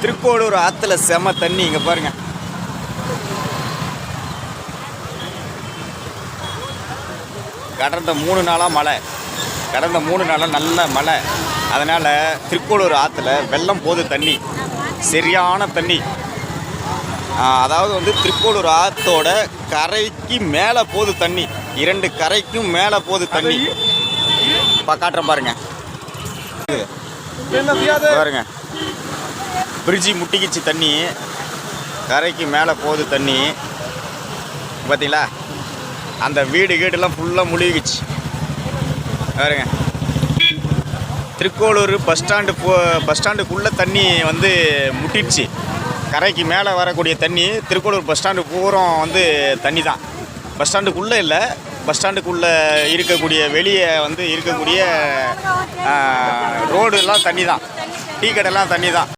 திருக்கோளூர் ஆற்றுல செம தண்ணி இங்கே பாருங்க. கடந்த மூணு நாளாக மழை. கடந்த மூணு நாளாக நல்ல மழை. அதனால் திருக்கோளூர் ஆற்றுல வெள்ளம் போகுது தண்ணி. சரியான தண்ணி. அதாவது வந்து திருக்கோளூர் ஆற்றோட கரைக்கு மேலே போகுது தண்ணி. இரண்டு கரைக்கும் மேலே போகுது தண்ணி. பா காட்டுறேன் பாருங்க. பாருங்க. பிரிட்ஜி முட்டிக்கிச்சு தண்ணி. கரைக்கு மேலே போகுது தண்ணி. பார்த்தீங்களா? அந்த வீடு கீடுலாம் ஃபுல்லாக முழுகிச்சு பாருங்க. திருக்கோளூர் பஸ் ஸ்டாண்டு போ பஸ் ஸ்டாண்டுக்குள்ளே தண்ணி வந்து முட்டிடுச்சு. கரைக்கு மேலே வரக்கூடிய தண்ணி திருக்கோளூர் பஸ் ஸ்டாண்டு பூரம் வந்து தண்ணி தான். பஸ் ஸ்டாண்டுக்குள்ளே இல்லை பஸ் ஸ்டாண்டுக்குள்ளே இருக்கக்கூடிய வெளியே வந்து இருக்கக்கூடிய ரோடு எல்லாம் தண்ணி தான். டீ கடைலாம் தண்ணி தான்.